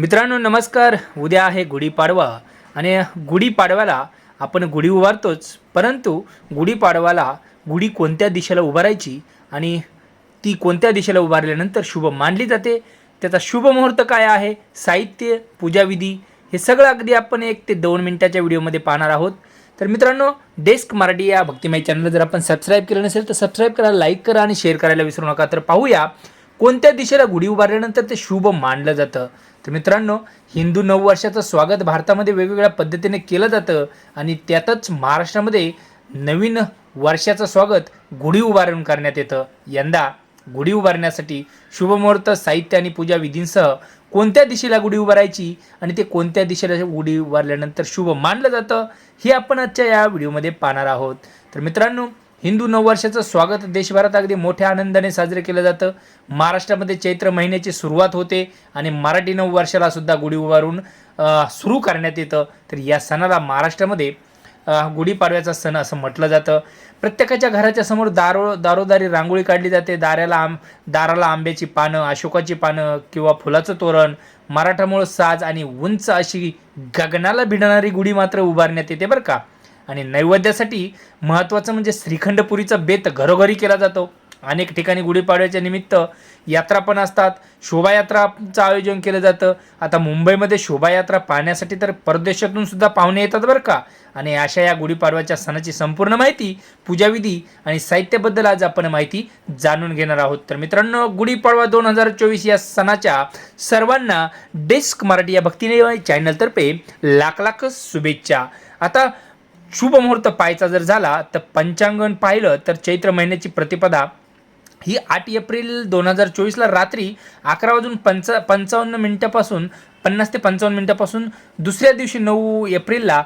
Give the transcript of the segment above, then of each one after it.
मित्रांनो नमस्कार. उद्या आहे गुढीपाडवा आणि गुढीपाडव्याला आपण गुढी उभारतोच. परंतु गुढीपाडवाला गुढी कोणत्या दिशेला उभारायची आणि ती कोणत्या दिशेला उभारल्यानंतर शुभ मानली जाते त्याचा शुभ मुहूर्त काय आहे साहित्य पूजाविधी हे सगळं अगदी आपण एक ते दोन मिनटाच्या व्हिडिओमध्ये पाहणार आहोत. तर मित्रांनो डेस्क मराठी या भक्तिमय चॅनलला जर आपण सबस्क्राईब केलं नसेल तर सबस्क्राईब करा लाईक करा आणि शेअर करायला विसरू नका. तर पाहूया कोणत्या दिशेला गुढी उभारल्यानंतर ते शुभ मानलं जातं? तर मित्रांनो हिंदू नववर्षाचं स्वागत भारतामध्ये वेगवेगळ्या पद्धतीने केलं जातं आणि त्यातच महाराष्ट्रामध्ये नवीन वर्षाचं स्वागत गुढी उभारून करण्यात येतं. यंदा गुढी उभारण्यासाठी शुभमुहूर्त साहित्य आणि पूजा विधींसह कोणत्या दिशेला गुढी उभारायची आणि ते कोणत्या दिशेला गुढी उभारल्यानंतर शुभ मानलं जातं हे आपण आजच्या या व्हिडिओमध्ये पाहणार आहोत. तर मित्रांनो हिंदू नववर्षाचं स्वागत देशभरात अगदी मोठ्या आनंदाने साजरे केलं जातं. महाराष्ट्रामध्ये चैत्र महिन्याची सुरुवात होते आणि मराठी नववर्षाला सुद्धा गुढी उभारून सुरू करण्यात येतं. तर या सणाला महाराष्ट्रामध्ये गुढीपाडव्याचा सण असं म्हटलं जातं. प्रत्येकाच्या घराच्या समोर दारो दारोदारी रांगोळी काढली जाते. दाराला आंब दाराला आंब्याची पानं अशोकाची पानं किंवा फुलाचं तोरण. मराठामोळ साज आणि उंच अशी गगनाला भिडणारी गुढी मात्र उभारण्यात येते बरं का? आणि नैवेद्यासाठी महत्त्वाचं म्हणजे श्रीखंडपुरीचा बेत घरोघरी केला जातो. अनेक ठिकाणी गुढीपाडव्याच्या निमित्त यात्रा पण असतात. शोभायात्राचं आयोजन केलं जातं. आता मुंबईमध्ये शोभायात्रा पाहण्यासाठी तर परदेशातून सुद्धा पाहुणे येतात बरं का? आणि अशा या गुढीपाडव्याच्या सणाची संपूर्ण माहिती पूजाविधी आणि साहित्याबद्दल आज आपण माहिती जाणून घेणार आहोत. तर मित्रांनो गुढीपाडवा दोन हजार चोवीस या सणाच्या सर्वांना डेस्क मराठी या भक्तीने चॅनलतर्फे लाख लाख शुभेच्छा. आता शुभ मुहूर्त पाहायचा जर झाला तर पंचांगण पाहिलं तर चैत्र महिन्याची प्रतिपदा ही आठ एप्रिल दोन हजार चोवीसला रात्री अकरा वाजून पंच पंचावन्न मिनटापासून पन्नास ते पंचावन्न मिनटापासून दुसऱ्या दिवशी नऊ एप्रिलला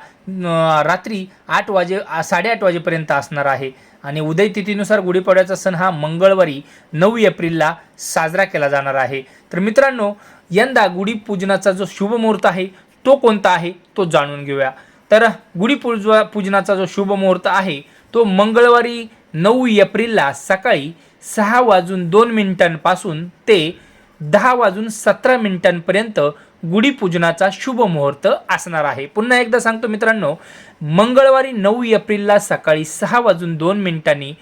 रात्री आठ वाजे साडेआठ वाजेपर्यंत असणार आहे. आणि उदय तिथीनुसार गुढीपाडव्याचा सण हा मंगळवारी नऊ एप्रिलला साजरा केला जाणार आहे. तर मित्रांनो यंदा गुढीपूजनाचा जो शुभ मुहूर्त आहे तो कोणता आहे? तो जाणून घेऊया. तर गुढीपूजा पूजनाचा जो शुभ मुहूर्त आहे तो मंगळवारी नऊ एप्रिलला सकाळी सहा वाजून दोन मिनिटांपासून ते दहा वाजून सतरा मिनिटांपर्यंत गुढीपूजनाचा शुभ मुहूर्त असणार आहे. पुन्हा एकदा सांगतो मित्रांनो मंगळवारी नऊ एप्रिलला सकाळी सहा वाजून दोन मिनिटांनी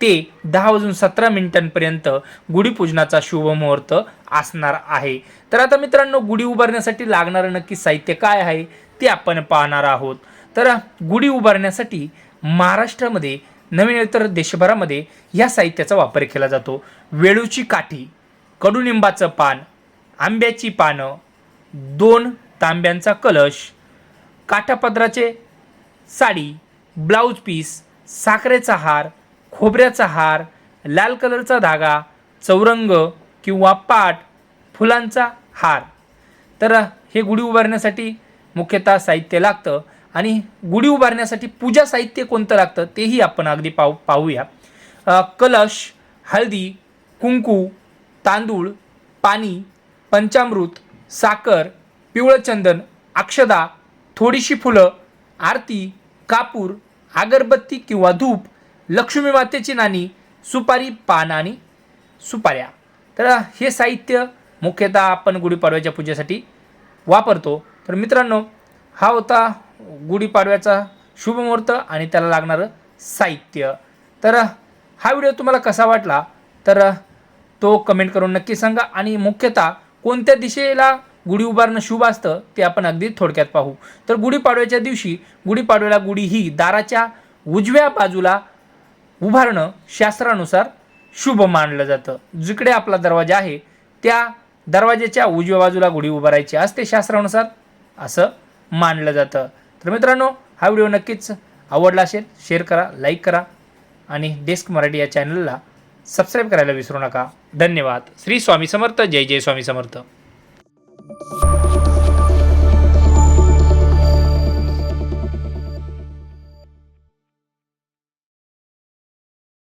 ते दहा वाजून सतरा मिनिटांपर्यंत गुढीपूजनाचा शुभ मुहूर्त असणार आहे. तर आता मित्रांनो गुढी उभारण्यासाठी लागणारं नक्की साहित्य काय आहे? ते आपण पाहणार आहोत. तर गुढी उभारण्यासाठी महाराष्ट्रामध्ये नवीन तर देशभरामध्ये या साहित्याचा वापर केला जातो. वेळूची काठी कडुनिंबाचं पान आंब्याची पानं दोन तांब्यांचा कलश काठापदराचे साडी ब्लाऊज पीस साखरेचा हार खोबऱ्याचा हार लाल कलरचा धागा चौरंग किंवा पाट फुलांचा हार. तर हे गुढी उभारण्यासाठी मुख्यतः साहित्य लागतं. आणि गुढी उभारण्यासाठी पूजा साहित्य कोणतं लागतं तेही आपण अगदी पाहू पाहूया. कलश हळदी कुंकू तांदूळ पाणी पंचामृत साखर पिवळं चंदन अक्षदा थोडीशी फुलं आरती कापूर अगरबत्ती किंवा धूप लक्ष्मी मातेची नाणी सुपारी पान आणि सुपाऱ्या. तर हे साहित्य मुख्यतः आपण गुढीपाडव्याच्या पूजेसाठी वापरतो. तर मित्रांनो हा होता गुढीपाडव्याचा शुभ मुहूर्त आणि त्याला लागणारं साहित्य. तर हा व्हिडिओ तुम्हाला कसा वाटला? तर तो कमेंट करून नक्की सांगा आणि मुख्यतः कोणत्या दिशेला गुढी उभारणं शुभ असतं ते आपण अगदी थोडक्यात पाहू. तर गुढीपाडव्याच्या दिवशी गुढीपाडव्याला गुढी ही दाराच्या उजव्या बाजूला उभारणं शास्त्रानुसार शुभ मानलं जातं. जिकडे आपला दरवाजा आहे त्या दरवाजाच्या उजव्या बाजूला गुढी उभारायची असते शास्त्रानुसार. असं मानलं जातं. तर मित्रांनो हा व्हिडिओ नक्कीच आवडला असेल शेअर करा लाईक करा आणि डेस्क मराठी या चॅनलला सबस्क्राईब करायला विसरू नका. धन्यवाद. श्री स्वामी समर्थ. जय जय स्वामी समर्थ.